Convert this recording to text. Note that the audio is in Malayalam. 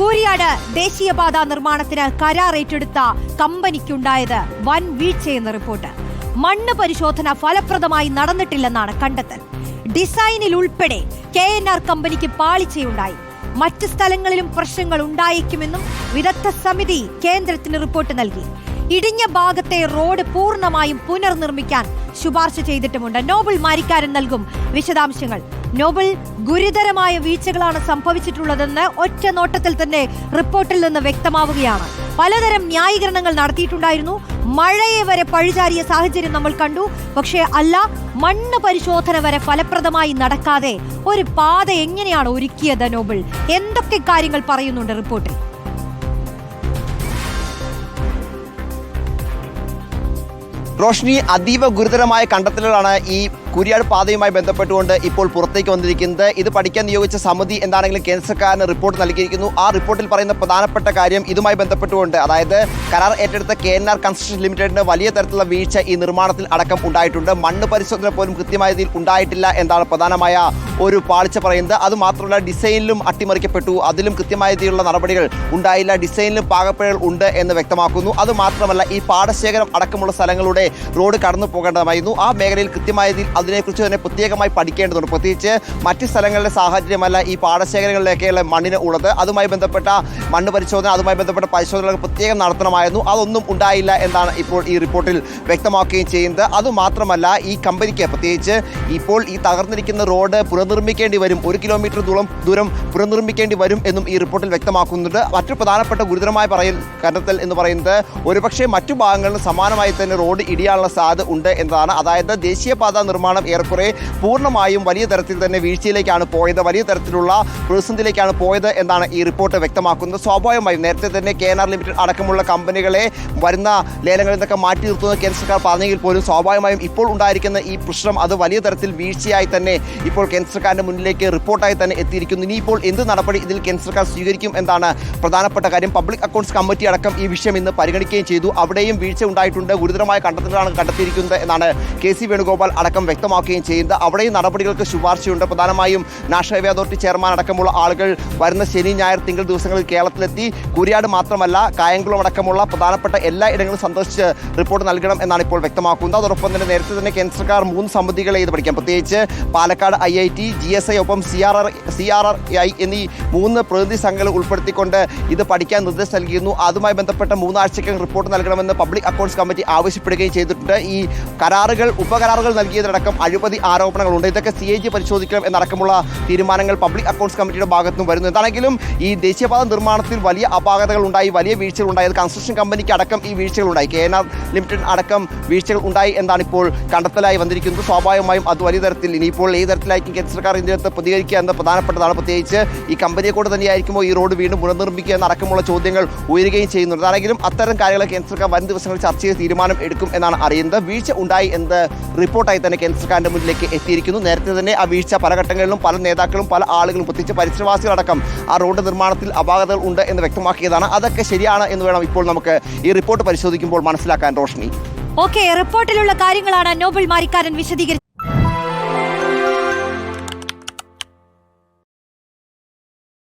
കൂരിയാട് ദേശീയപാത നിർമ്മാണത്തിന് കരാർ ഏറ്റെടുത്ത കമ്പനിക്കുണ്ടായത് വൻ വീഴ്ചയെന്ന് റിപ്പോർട്ട്. മണ്ണ് പരിശോധന ഫലപ്രദമായി നടന്നിട്ടില്ലെന്നാണ് കണ്ടെത്തൽ. ഡിസൈനിൽ ഉൾപ്പെടെ കെ എൻ ആർ കമ്പനിക്ക് പാളിച്ചയുണ്ടായി. മറ്റ് സ്ഥലങ്ങളിലും പ്രശ്നങ്ങൾ ഉണ്ടായേക്കുമെന്നും വിദഗ്ധ സമിതി കേന്ദ്രത്തിന് റിപ്പോർട്ട് നൽകി. ഇടിഞ്ഞ ഭാഗത്തെ റോഡ് പൂർണമായും പുനർനിർമ്മിക്കാൻ ശുപാർശ ചെയ്തിട്ടുമുണ്ട്. നോബിൾ മാരിക്കാരൻ നൽകും വിശദാംശങ്ങൾ. നോബിൾ ഗുരുതരമായ വീഴ്ചകളാണ് സംഭവിച്ചിട്ടുള്ളതെന്ന് ഒറ്റ നോട്ടത്തിൽ തന്നെ റിപ്പോർട്ടിൽ നിന്ന് വ്യക്തമാവുകയാണ്. പലതരം ന്യായീകരണങ്ങൾ നടത്തിയിട്ടുണ്ടായിരുന്നു. മഴയെ വരെ പഴിചാരിയ സാഹചര്യം നമ്മൾ കണ്ടു. പക്ഷേ അല്ല മണ്ണ് പരിശോധന വരെ ഫലപ്രദമായി നടക്കാതെ ഒരു പാത എങ്ങനെയാണ് ഒരുക്കിയത് നോബിൾ എന്തൊക്കെ കാര്യങ്ങൾ പറയുന്നുണ്ട് റിപ്പോർട്ടിൽ? റോഷ്നി അതീവ ഗുരുതരമായ കണ്ടെത്തലുകളാണ് ഈ കുരിയാട് പാതയുമായി ബന്ധപ്പെട്ടുകൊണ്ട് ഇപ്പോൾ പുറത്തേക്ക് വന്നിരിക്കുന്നത്. ഇത് പഠിക്കാൻ നിയോഗിച്ച സമിതി എന്താണെങ്കിലും കേന്ദ്ര സർക്കാരിന് റിപ്പോർട്ട് നൽകിയിരിക്കുന്നു. ആ റിപ്പോർട്ടിൽ പറയുന്ന പ്രധാനപ്പെട്ട കാര്യം ഇതുമായി ബന്ധപ്പെട്ടുകൊണ്ട് അതായത് കരാർ ഏറ്റെടുത്ത കെ എൻ ആർ കൺസ്ട്രക്ഷൻ ലിമിറ്റഡിന് വലിയ തരത്തിലുള്ള വീഴ്ച ഈ നിർമ്മാണത്തിൽ അടക്കം ഉണ്ടായിട്ടുണ്ട്. മണ്ണ് പരിശോധന പോലും കൃത്യമായ രീതിയിൽ ഉണ്ടായിട്ടില്ല എന്നാണ് പ്രധാനമായ ഒരു പാളിച്ച പറയുന്നത്. അത് മാത്രമല്ല ഡിസൈനിലും അട്ടിമറിക്കപ്പെട്ടു. അതിലും കൃത്യമായ രീതിയിലുള്ള നടപടികൾ ഉണ്ടായില്ല. ഡിസൈനിലും പാകപ്പിഴകൾ ഉണ്ട് എന്ന് വ്യക്തമാക്കുന്നു. അതുമാത്രമല്ല ഈ പാടശേഖരം അടക്കമുള്ള സ്ഥലങ്ങളുടെ റോഡ് കടന്നു പോകേണ്ടതായിരുന്നു ആ മേഖലയിൽ കൃത്യമായ രീതിയിൽ അതിനെക്കുറിച്ച് തന്നെ പ്രത്യേകമായി പഠിക്കേണ്ടതുണ്ട്. പ്രത്യേകിച്ച് മറ്റ് സ്ഥലങ്ങളിലെ സാഹചര്യമല്ല ഈ പാടശേഖരങ്ങളിലേക്കുള്ള മണ്ണിന് ഉള്ളത്. അതുമായി ബന്ധപ്പെട്ട മണ്ണ് പരിശോധന അതുമായി ബന്ധപ്പെട്ട പരിശോധനകൾ പ്രത്യേകം നടത്തണമായിരുന്നു. അതൊന്നും ഉണ്ടായില്ല എന്നാണ് ഇപ്പോൾ ഈ റിപ്പോർട്ടിൽ വ്യക്തമാക്കുകയും ചെയ്യുന്നത്. അതുമാത്രമല്ല ഈ കമ്പനിക്ക് പ്രത്യേകിച്ച് ഇപ്പോൾ ഈ തകർന്നിരിക്കുന്ന റോഡ് പുനർനിർമ്മിക്കേണ്ടി വരും. ഒരു കിലോമീറ്റർ ദൂരം ദൂരം പുനർനിർമ്മിക്കേണ്ടി വരും എന്നും ഈ റിപ്പോർട്ടിൽ വ്യക്തമാക്കുന്നുണ്ട്. മറ്റു പ്രധാനപ്പെട്ട ഗുരുതരമായ പറയൽ കണ്ടെത്തൽ എന്ന് പറയുന്നത് ഒരുപക്ഷെ മറ്റു ഭാഗങ്ങളിലും സമാനമായി തന്നെ റോഡ് ഇടിയാനുള്ള സാധ്യത ഉണ്ട് എന്നതാണ്. അതായത് ദേശീയപാത നിർമ്മാണം ഏറെക്കുറെ പൂർണമായും വലിയ തരത്തിൽ തന്നെ വീഴ്ചയിലേക്കാണ് പോയത് വലിയ തരത്തിലുള്ള പ്രതിസന്ധിയിലേക്കാണ് പോയത് എന്നാണ് ഈ റിപ്പോർട്ട് വ്യക്തമാക്കുന്നത്. സ്വാഭാവികമായും നേരത്തെ തന്നെ കെ എൻ ആർ ലിമിറ്റഡ് അടക്കമുള്ള കമ്പനികളെ വരുന്ന ലേലങ്ങളിൽ നിന്നൊക്കെ മാറ്റി നിർത്തുന്ന കേന്ദ്ര സർക്കാർ പറഞ്ഞെങ്കിൽ പോലും സ്വാഭാവികമായും ഇപ്പോൾ ഉണ്ടായിരിക്കുന്ന ഈ പ്രശ്നം അത് വലിയ തരത്തിൽ വീഴ്ചയായി തന്നെ ഇപ്പോൾ കേന്ദ്ര സർക്കാരിന്റെ മുന്നിലേക്ക് റിപ്പോർട്ടായി തന്നെ എത്തിയിരിക്കുന്നു. ഇനിയിപ്പോൾ എന്ത് നടപടി ഇതിൽ കേന്ദ്ര സർക്കാർ സ്വീകരിക്കും എന്നാണ് പ്രധാനപ്പെട്ട കാര്യം. പബ്ലിക് അക്കൗണ്ട്സ് കമ്മിറ്റി അടക്കം ഈ വിഷയം ഇന്ന് പരിഗണിക്കുകയും ചെയ്തു. അവിടെയും വീഴ്ച ഉണ്ടായിട്ടുണ്ട്. ഗുരുതരമായ കണ്ടെത്തലുകളാണ് കണ്ടെത്തിയിരിക്കുന്നത് എന്നാണ് കെ സി വേണുഗോപാൽ അടക്കം വ്യക്തമാക്കുകയും ചെയ്യുന്നത്. അവിടെയും നടപടികൾക്ക് ശുപാർശയുണ്ട്. പ്രധാനമായും നാഷണൽ ഹൈവേ അതോറിറ്റി ചെയർമാൻ അടക്കമുള്ള ആളുകൾ വരുന്ന ശനി ഞായർ തിങ്കൾ ദിവസങ്ങളിൽ കേരളത്തിലെത്തി. കുരിയാട് മാത്രമല്ല കായംകുളം അടക്കമുള്ള പ്രധാനപ്പെട്ട എല്ലാ ഇടങ്ങളും സന്ദർശിച്ച് റിപ്പോർട്ട് നൽകണം എന്നാണ് ഇപ്പോൾ വ്യക്തമാക്കുന്നത്. അതോടൊപ്പം തന്നെ നേരത്തെ തന്നെ കേന്ദ്ര സർക്കാർ മൂന്ന് സമിതികളെ ഇത് പഠിക്കാം. പ്രത്യേകിച്ച് Palakkad I I T G S I ഒപ്പം C R R C R R I എന്നീ മൂന്ന് പ്രതിനിധി സംഘങ്ങൾ ഉൾപ്പെടുത്തിക്കൊണ്ട് ഇത് പഠിക്കാൻ നിർദ്ദേശം നൽകിയിരുന്നു. അതുമായി ബന്ധപ്പെട്ട മൂന്നാഴ്ചക്കകം റിപ്പോർട്ട് നൽകണമെന്ന് പബ്ലിക് അക്കൗണ്ട്സ് കമ്മിറ്റി ആവശ്യപ്പെടുകയും ചെയ്തിട്ടുണ്ട്. ഈ കരാറുകൾ ഉപകരാറുകൾ നൽകിയതടക്കം അഴിമതി ആരോപണങ്ങളുണ്ട്. ഇതൊക്കെ സി എ ജി പരിശോധിക്കണം എന്നടക്കമുള്ള തീരുമാനങ്ങൾ പബ്ലിക് അക്കൗണ്ട്സ് കമ്മിറ്റിയുടെ ഭാഗത്തുനിന്നും വരുന്നു. എന്താണെങ്കിലും ഈ ദേശീയപാത നിർമ്മാണത്തിൽ വലിയ അപാകതകൾ ഉണ്ടായി വലിയ വീഴ്ചകൾ ഉണ്ടായി കൺസ്ട്രക്ഷൻ കമ്പനിക്ക് അടക്കം ഈ വീഴ്ചകൾ ഉണ്ടായി കെ എൻ ആർ ലിമിറ്റഡ് അടക്കം വീഴ്ചകൾ ഉണ്ടായി എന്നാണ് ഇപ്പോൾ കണ്ടെത്തലായി വന്നിരിക്കുന്നത്. സ്വാഭാവികമായും അത് വലിയ തരത്തിൽ ഇനിയിപ്പോൾ ഏത് തരത്തിലായിരിക്കും കേന്ദ്ര സർക്കാർ ഇതിനകത്ത് പ്രതികരിക്കുക എന്ന പ്രധാനപ്പെട്ടതാണ്. പ്രത്യേകിച്ച് ഈ കമ്പനിയെ കൂടെ തന്നെയായിരിക്കുമോ ഈ റോഡ് വീണ്ടും പുനർനിർമ്മിക്കുക എന്നടക്കമുള്ള ചോദ്യങ്ങൾ ഉയരുകയും ചെയ്യുന്നുണ്ട്. അതാണെങ്കിലും അത്തരം കാര്യങ്ങൾ കേന്ദ്ര സർക്കാർ വരും ദിവസങ്ങളിൽ ചർച്ച ചെയ്ത് തീരുമാനം എടുക്കും എന്നാണ് അറിയുന്നത്. വീഴ്ച ഉണ്ടായി എന്ന് റിപ്പോർട്ടായി തന്നെ കേന്ദ്ര സർക്കാരിന്റെ മുന്നിലേക്ക് എത്തിയിരിക്കുന്നു. നേരത്തെ തന്നെ ആ വീഴ്ച പല ഘട്ടങ്ങളിലും പല നേതാക്കളും പല ആളുകളും പ്രത്യേകിച്ച് പരിസരവാസികളടക്കം ആ റോഡ് നിർമ്മാണത്തിൽ അപാകതകൾ ഉണ്ട് എന്ന് വ്യക്തമാക്കിയതാണ്. അതൊക്കെ ശരിയാണ് എന്ന് വേണം ഇപ്പോൾ നമുക്ക് ഈ റിപ്പോർട്ട് പരിശോധിക്കുമ്പോൾ മനസ്സിലാക്കാൻ റോഷ്നി. ഓക്കെ റിപ്പോർട്ടിലുള്ള കാര്യങ്ങളാണ് നോബൽ മാരിക്കാരൻ വിശദീകരിച്ചത്.